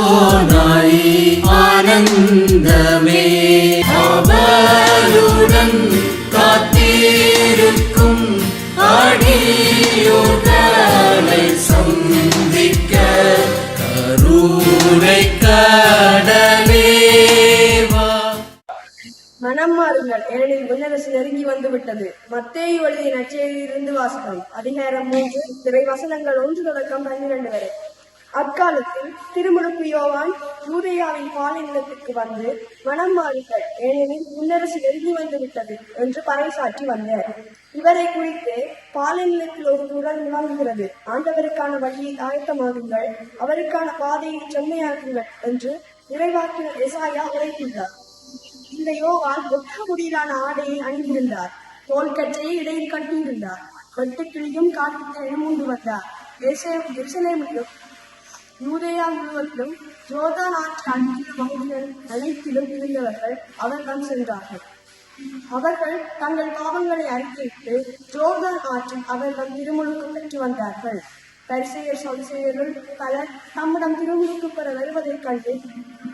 அதோனாய் ஆனந்தமே. அவருடன் காத்திருக்கும் அடியோர்களை சந்திக்க கருணை கடலேவா மனம் மாறுங்கள். ஏனெனில் விண்ணரசு நெருங்கி வந்துவிட்டது. மத்தேயு எழுதிய நற்செய்தியிலிருந்து வாசகம் அதிகாரம் மூன்று திரை வசனங்கள் ஒன்று தொடக்கம் பன்னிரண்டு வரை. அக்காலத்தில் திருமுழுக்கு யோவான் யூதேயாவின் பாலைநிலத்திற்கு வந்து மனம் மாறுங்கள் ஏனெனில் முன்னரசு நெருங்கி வந்து விட்டது என்று பறைசாற்றி வந்தார். இவரை குறித்து பாலைநிலத்தில் ஒரு குரல் உணர்கிறது ஆண்டவருக்கான வழியை ஆயத்தமாகுங்கள் அவருக்கான பாதையை செம்மையாக்குங்கள் என்று நிறைவாக்கின எசாயா உரைக்கின்றார். இந்த யோவான் ஒட்ட முடியிலான ஆடையை அணிந்திருந்தார். தோல்கற்றையை இடையில் கட்டியிருந்தார். வெட்டுக்கிளியும் காட்டுக்கு மூண்டு வந்தார். எருசலே- எருசலேமிலும் யூதேயா முழுவதிலும் ஜோர்தான் ஆற்று பகுதிகள் அனைத்திலும் இருந்தவர்கள் அவர்தான் சென்றார்கள் அவர்கள் தங்கள் பாவங்களை அறிக்கையிட்டு ஜோர்தான் ஆற்றில் அவர்கள் திருமுழுக்கு பெற்று வந்தார்கள். பரிசெயர் சதுசெயர்கள் பலர் தம்மிடம் திருமுழுக்கு பெற வருவதைக் கண்டு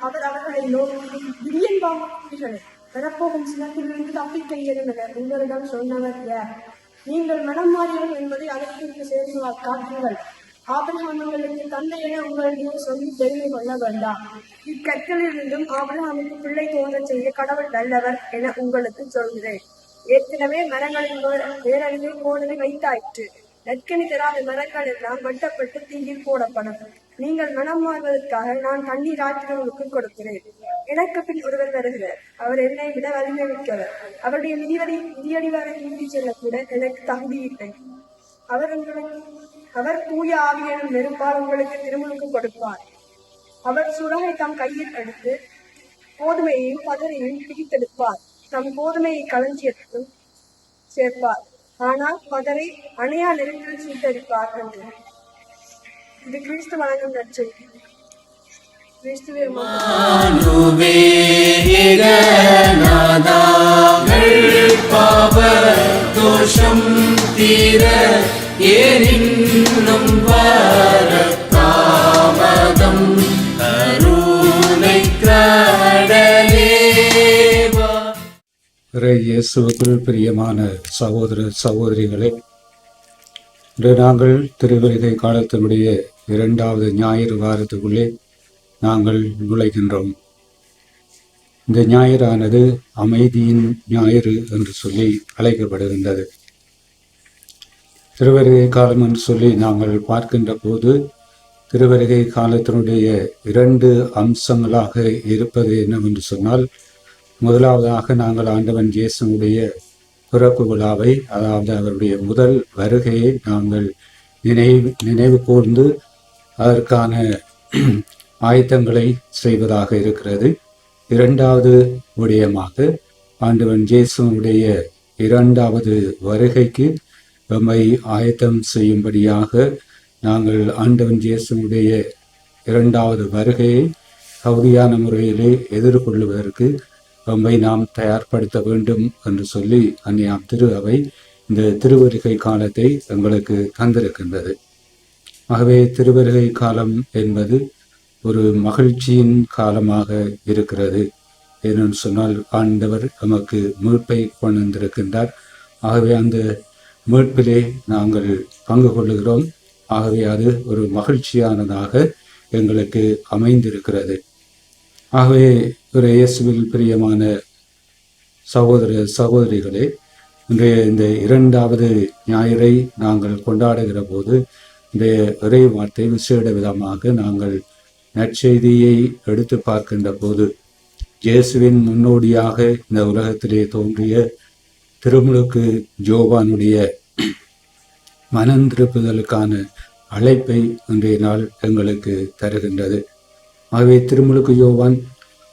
அவர் அவர்களை நோக்கி விரியன் பாவங்களை பெறப்போகும் சிலத்திலிருந்து தப்பிக்க இயலுங்கள் உங்களிடம் சொன்னவர் யார்? நீங்கள் மனம் மாறியவர் என்பதை அதற்கு சேர்ந்து காட்டுங்கள் ஆபிரகாம் உங்களுக்கு தந்தை என உங்களிடையே சொல்லி தெரிந்து கொள்ள வேண்டாம். இக்கற்களிலிருந்தும் ஆபிரகாமுக்கு பிள்ளை தோன்றச் செய்ய கடவுள் நல்லவர் என உங்களுக்கு சொல்கிறேன். ஏற்கனவே மரங்களின் வே- வேரழிவை போனதை வைத்தாயிற்று. நற்கனி தராத மரங்கள் எல்லாம் வெட்டப்பட்டு தீயில் போடப்படும். நீங்கள் மனம் மாறுவதற்காக நான் தண்ணீர் ஆற்றினவர்களுக்கு கொடுக்கிறேன். எனக்கு பின் ஒருவர் வருகிறார். அவர் என்னை விட வலிமை மிக்கவர். அவருடைய மிதிவடி மிதியடி வரை நீந்தி செல்லக்கூட எனக்கு தகுதி இல்லை அவர் உங்களுக்கு அவர் தூய ஆவியனும் நெருப்பால் உங்களுக்கு திருமுழுக்கு கொடுப்பார். அவர் சுடலை தம் கையில் எடுத்து கோதுமையையும் பதரையும் பிடித்தெடுப்பார். தம் கோதுமையை களஞ்சியத்துக்கும் சேர்ப்பார். ஆனால் பதரை அணையா நெருங்கில் சீட்டடிப்பார் என்று. இது கிறிஸ்து வழங்கும் நற்செய்தி. கிறிஸ்துவே பாவ தோஷம் தீர இயேசுவுக்குள் பிரியமான சகோதர சகோதரிகளே இன்று நாங்கள் திருவருகை காலத்தினுடைய இரண்டாவது ஞாயிறு வாரத்துக்குள்ளே நாங்கள் நுழைகின்றோம். இந்த ஞாயிறானது அமைதியின் ஞாயிறு என்று சொல்லி அழைக்கப்படுகின்றது. திருவருகை காலம் என்று சொல்லி நாங்கள் பார்க்கின்ற போது திருவருகை காலத்தினுடைய இரண்டு அம்சங்களாக இருப்பது என்னவென்று சொன்னால் முதலாவதாக நாங்கள் ஆண்டவன் இயேசுடைய பிறப்பு விழாவை அதாவது அவருடைய முதல் வருகையை நாங்கள் நினைவு நினைவு கூர்ந்து அதற்கான ஆயத்தங்களை செய்வதாக இருக்கிறது. இரண்டாவது விடயமாக ஆண்டவன் ஜேசுடைய இரண்டாவது வருகைக்கு நம்மை ஆயத்தம் செய்யும்படியாக நாங்கள் ஆண்டவன் ஜேசுடைய இரண்டாவது வருகையை தகுதியான முறையிலே எதிர்கொள்வதற்கு நம்மை நாம் தயார்படுத்த வேண்டும் என்று சொல்லி அந்நியாம் திரு அவை இந்த திருவருகை காலத்தை எங்களுக்கு தந்திருக்கின்றது. ஆகவே திருவருகை காலம் என்பது ஒரு மகிழ்ச்சியின் காலமாக இருக்கிறது. ஏனென்று சொன்னால் ஆண்டவர் நமக்கு மீட்பை கொண்டு வந்திருக்கின்றார் ஆகவே அந்த மீட்பிலே நாங்கள் பங்கு கொள்ளுகிறோம். ஆகவே அது ஒரு மகிழ்ச்சியானதாக எங்களுக்கு அமைந்திருக்கிறது. ஆகவே ஒரு இயேசுவில் பிரியமான சகோதர சகோதரிகளே இன்றைய இந்த இரண்டாவது ஞாயிறை நாங்கள் கொண்டாடுகிற போது இந்த இறை வார்த்தை விசேட விதமாக நாங்கள் நற்செய்தியை எடுத்து பார்க்கின்ற போது இயேசுவின் முன்னோடியாக இந்த உலகத்திலே தோன்றிய திருமுழுக்கு ஜோவானுடைய மனந்திருப்புதலுக்கான அழைப்பை இன்றைய நாள் எங்களுக்கு தருகின்றது. ஆகவே திருமுழுக்கு யோவான்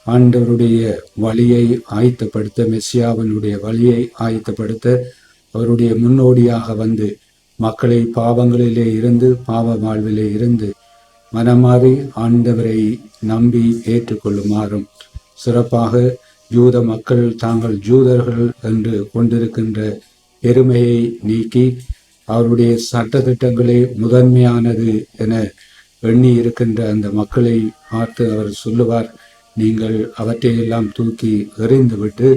ஆண்டவருடைய வழியை ஆயத்தப்படுத்த மெஸ்ஸியாவினுடைய வழியை ஆயத்தப்படுத்த அவருடைய முன்னோடியாக வந்து மக்களை பாவங்களிலே இருந்து பாவ வாழ்விலே இருந்து மனமாறி ஆண்டவரை நம்பி ஏற்றுக்கொள்ளுமாறும். சிறப்பாக யூத மக்கள் தாங்கள் ஜூதர்கள் என்று கொண்டிருக்கின்ற பெருமையை நீக்கி அவருடைய சட்டத்திட்டங்களே முதன்மையானது என எண்ணி இருக்கின்ற அந்த மக்களை பார்த்து அவர் சொல்லுவார் நீங்கள் அவற்றையெல்லாம் தூக்கி எறிந்துவிட்டு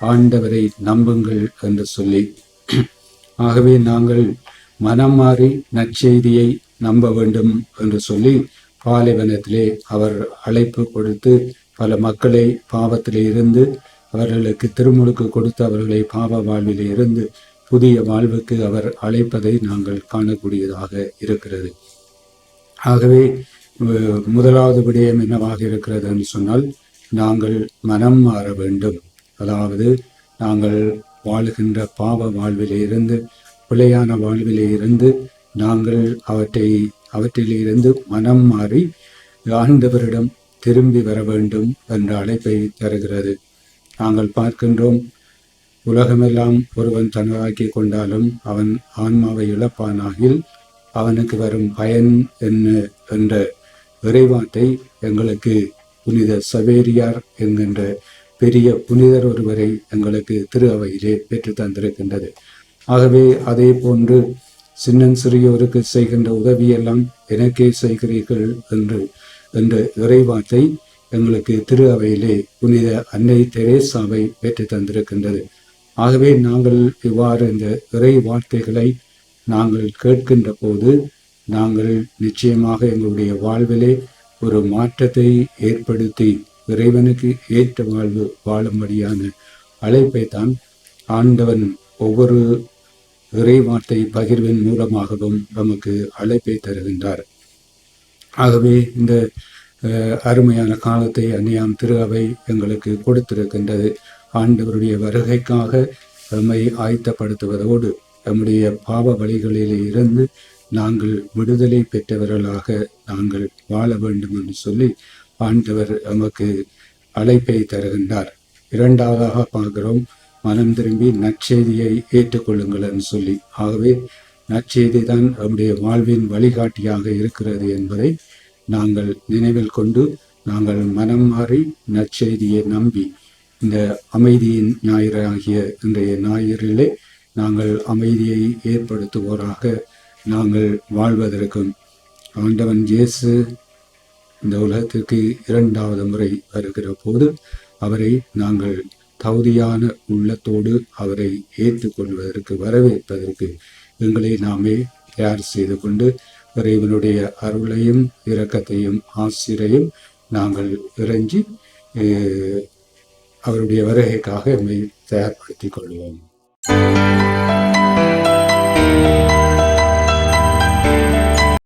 ஆண்டவரை நம்புங்கள் என்று சொல்லி. ஆகவே நாங்கள் மனம் மாறி நற்செய்தியை நம்ப வேண்டும் என்று சொல்லி பாலைவனத்திலே அவர் அழைப்பு கொடுத்து பல மக்களை பாவத்திலே இருந்து அவர்களுக்கு திருமுழுக்கு கொடுத்து அவர்களை பாவ வாழ்விலே இருந்து புதிய வாழ்வுக்கு அவர் அழைப்பதை நாங்கள் காணக்கூடியதாக இருக்கிறது. ஆகவே அஹ், முதலாவது விடயம் என்னவாக இருக்கிறது என்று சொன்னால் நாங்கள் மனம் மாற வேண்டும். அதாவது நாங்கள் வாழுகின்ற பாவ வாழ்விலே இருந்து பிழையான வாழ்விலே இருந்து நாங்கள் அவற்றை அவற்றிலிருந்து மனம் மாறி ஆண்டவரிடம் திரும்பி வர வேண்டும் என்ற அழைப்பை தருகிறது. நாங்கள் பார்க்கின்றோம் உலகமெல்லாம் ஒருவன் தனதாக்கி கொண்டாலும் அவன் ஆன்மாவை இழப்பானாகில் அவனுக்கு வரும் பயன் என்ன என்ற விரைவாட்டை எங்களுக்கு புனித சவேரியார் என்கின்ற பெரிய புனிதர் ஒருவரை எங்களுக்கு திரு அவையிலே பெற்று தந்திருக்கின்றது. ஆகவே அதே போன்று சின்னன் சிறியோருக்கு செய்கின்ற உதவியெல்லாம் எனக்கே செய்கிறீர்கள் என்று என்ற இறைவாட்டை எங்களுக்கு திரு அவையிலே புனித அன்னை தெரேசாவை பெற்று தந்திருக்கின்றது. ஆகவே நாங்கள் இவ்வாறு இந்த இறை வார்த்தைகளை நாங்கள் கேட்கின்ற போது நாங்கள் நிச்சயமாக எங்களுடைய வாழ்விலே ஒரு மாற்றத்தை ஏற்படுத்தி இறைவனுக்கு ஏற்ற வாழ்வு வாழும்படியான அழைப்பை தான் ஆண்டவன் ஒவ்வொரு இறைவார்த்தை பகிர்வின் மூலமாகவும் நமக்கு அழைப்பை தருகின்றார். ஆகவே இந்த அருமையான காலத்தை அந்நியாம் திரு அவை எங்களுக்கு கொடுத்திருக்கின்றது. ஆண்டவருடைய வருகைக்காக நம்மை ஆயத்தப்படுத்துவதோடு நம்முடைய பாவ வழிகளில் இருந்து நாங்கள் விடுதலை பெற்றவர்களாக நாங்கள் வாழ வேண்டும் என்று சொல்லி ஆண்டவர் நமக்கு அழைப்பை தருகின்றார். இரண்டாவதாக பார்க்கிறோம் மனம் திரும்பி நற்செய்தியை ஏற்றுக்கொள்ளுங்கள் என்று சொல்லி. ஆகவே நற்செய்தி தான் நம்முடைய வாழ்வின் வழிகாட்டியாக இருக்கிறது என்பதை நாங்கள் நினைவில் கொண்டு நாங்கள் மனம் மாறி நற்செய்தியை நம்பி இந்த அமைதியின் ஞாயிறாகிய இன்றைய ஞாயிறிலே நாங்கள் அமைதியை ஏற்படுத்துவோராக நாங்கள் வாழ்வதற்கும். ஆண்டவன் இயேசு இந்த உலகத்திற்கு இரண்டாவது முறை வருகிற போது அவரை நாங்கள் தகுதியான உள்ளத்தோடு அவரை ஏற்றுக்கொள்வதற்கு வரவேற்பதற்கு எங்களை நாமே தயார் செய்து கொண்டு இறைவனுடைய அருளையும் இரக்கத்தையும் ஆசிரையும் நாங்கள் இறைஞ்சி அவருடைய வருகைக்காக எம்மை தயார்படுத்திக் கொள்வோம்.